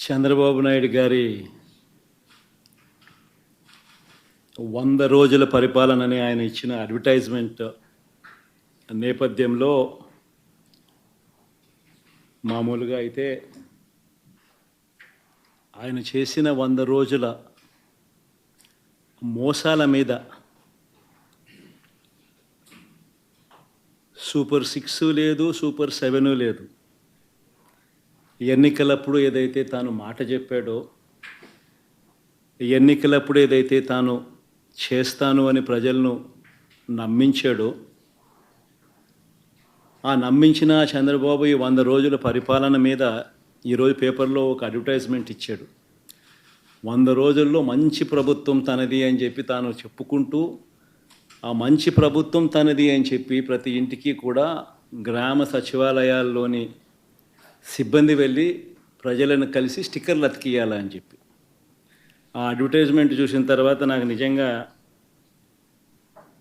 చంద్రబాబు నాయుడు గారి వంద రోజుల పరిపాలనని ఆయన ఇచ్చిన అడ్వర్టైజ్మెంట్ నేపథ్యంలో మామూలుగా అయితే ఆయన చేసిన వంద రోజుల మోసాల మీద సూపర్ సిక్స్ లేదు సూపర్ సెవెన్ లేదు. ఎన్నికలప్పుడు ఏదైతే తాను మాట చెప్పాడో ఎన్నికలప్పుడు ఏదైతే తాను చేస్తాను అని ప్రజలను నమ్మించాడో ఆ నమ్మించిన చంద్రబాబు ఈ వంద రోజుల పరిపాలన మీద ఈరోజు పేపర్లో ఒక అడ్వర్టైజ్మెంట్ ఇచ్చాడు. వంద రోజుల్లో మంచి ప్రభుత్వం తనది అని చెప్పి తాను చెప్పుకుంటూ ఆ మంచి ప్రభుత్వం తనది అని చెప్పి ప్రతి ఇంటికి కూడా గ్రామ సచివాలయాల్లోని సిబ్బంది వెళ్ళి ప్రజలను కలిసి స్టిక్కర్లు అతికియాలని చెప్పి. ఆ అడ్వర్టైజ్మెంట్ చూసిన తర్వాత నాకు నిజంగా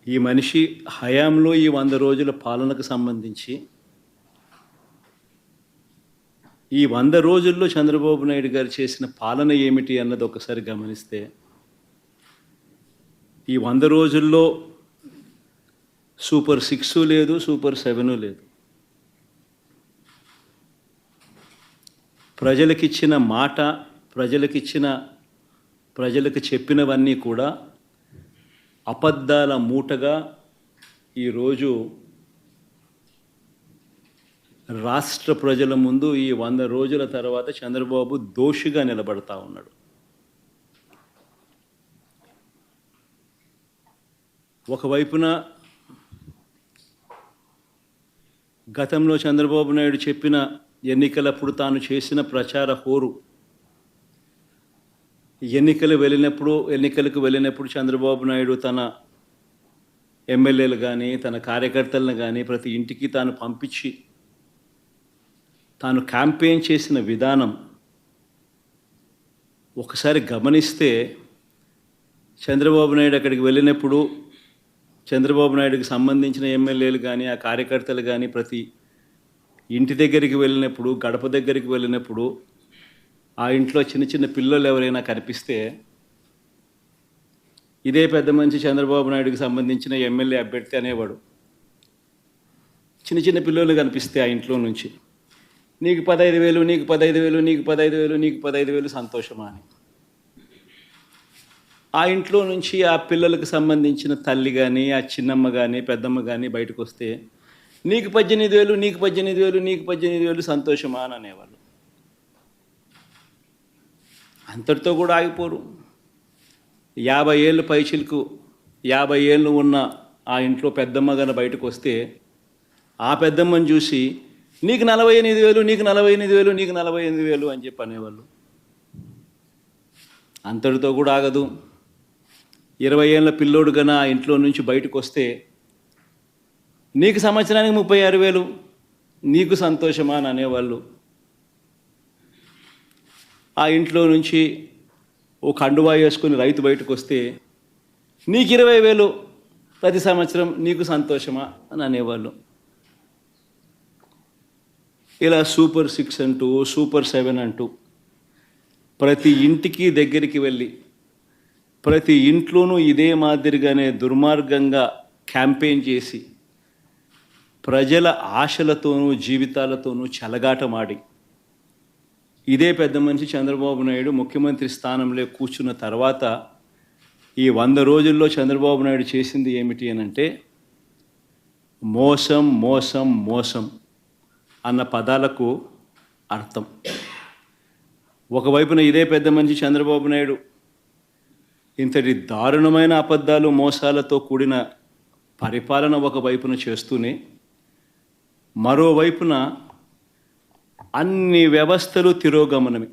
ఈ మనిషి హయాంలో ఈ వంద రోజుల పాలనకు సంబంధించి ఈ వంద రోజుల్లో చంద్రబాబు నాయుడు గారు చేసిన పాలన ఏమిటి అన్నది ఒకసారి గమనిస్తే ఈ వంద రోజుల్లో సూపర్ సిక్స్ లేదు సూపర్ సెవెను లేదు. ప్రజలకిచ్చిన మాట ప్రజలకిచ్చిన ప్రజలకు చెప్పినవన్నీ కూడా అబద్ధాల మూటగా ఈరోజు రాష్ట్ర ప్రజల ముందు ఈ వంద రోజుల తర్వాత చంద్రబాబు దోషిగా నిలబడతా ఉన్నాడు. ఒకవైపున గతంలో చంద్రబాబు నాయుడు చెప్పిన ఎన్నికలప్పుడు తాను చేసిన ప్రచార హోరు. ఎన్నికలు వెళ్ళినప్పుడు ఎన్నికలకు వెళ్ళినప్పుడు చంద్రబాబు నాయుడు తన ఎమ్మెల్యేలు కానీ తన కార్యకర్తలను కానీ ప్రతి ఇంటికి తాను పంపించి తాను క్యాంపెయిన్ చేసిన విధానం ఒకసారి గమనిస్తే చంద్రబాబు నాయుడు అక్కడికి వెళ్ళినప్పుడు చంద్రబాబు నాయుడుకి సంబంధించిన ఎమ్మెల్యేలు కానీ ఆ కార్యకర్తలు కానీ ప్రతి ఇంటి దగ్గరికి వెళ్ళినప్పుడు గడప దగ్గరికి వెళ్ళినప్పుడు ఆ ఇంట్లో చిన్న చిన్న పిల్లలు ఎవరైనా కనిపిస్తే ఇదే పెద్ద మనిషి చంద్రబాబు నాయుడుకి సంబంధించిన ఎమ్మెల్యే అభ్యర్థి అనేవాడు. చిన్న చిన్న పిల్లలు కనిపిస్తే ఆ ఇంట్లో నుంచి. నీకు పదహైదు వేలు నీకు పదహైదు వేలు నీకు పదహైదు వేలు నీకు పదహైదు వేలు సంతోషమా అని. ఆ ఇంట్లో నుంచి ఆ పిల్లలకు సంబంధించిన తల్లి కానీ ఆ చిన్నమ్మ కానీ పెద్దమ్మ కానీ బయటకు వస్తే నీకు పద్దెనిమిది వేలు నీకు పద్దెనిమిది వేలు నీకు పద్దెనిమిది వేలు సంతోషమా అని అనేవాళ్ళు. అంతటితో కూడా ఆగిపోరు. యాభై ఏళ్ళు పైచిలకు యాభై ఏళ్ళు ఉన్న ఆ ఇంట్లో పెద్దమ్మ గన బయటకు వస్తే ఆ పెద్దమ్మని చూసి నీకు నలభై ఎనిమిది వేలు నీకు నలభై ఎనిమిది వేలు నీకు నలభై ఎనిమిది వేలు అని చెప్పి అనేవాళ్ళు. అంతటితో కూడా ఆగదు. ఇరవై ఏళ్ళ పిల్లోడు గన ఇంట్లో నుంచి బయటకు వస్తే నీకు సంవత్సరానికి ముప్పై ఆరు వేలు నీకు సంతోషమా అని అనేవాళ్ళు. ఆ ఇంట్లో నుంచి ఓ కండువా వేసుకుని రైతు బయటకు వస్తే నీకు ఇరవై వేలు ప్రతి సంవత్సరం నీకు సంతోషమా అని అనేవాళ్ళు. ఇలా సూపర్ సిక్స్ అంటూ సూపర్ సెవెన్ అంటూ ప్రతి ఇంటికి దగ్గరికి వెళ్ళి ప్రతి ఇంట్లోనూ ఇదే మాదిరిగానే దుర్మార్గంగా క్యాంపెయిన్ చేసి ప్రజల ఆశలతోనూ జీవితాలతోనూ చెలగాటమాడి. ఇదే పెద్ద మనిషి చంద్రబాబు నాయుడు ముఖ్యమంత్రి స్థానంలో కూర్చున్న తర్వాత ఈ వంద రోజుల్లో చంద్రబాబు నాయుడు చేసింది ఏమిటి అని అంటే మోసం మోసం మోసం అన్న పదాలకు అర్థం. ఒకవైపున ఇదే పెద్ద మనిషి చంద్రబాబు నాయుడు ఇంతటి దారుణమైన అబద్ధాలు మోసాలతో కూడిన పరిపాలన ఒకవైపున చేస్తూనే మరోవైపున అన్ని వ్యవస్థలు తిరోగమనమే.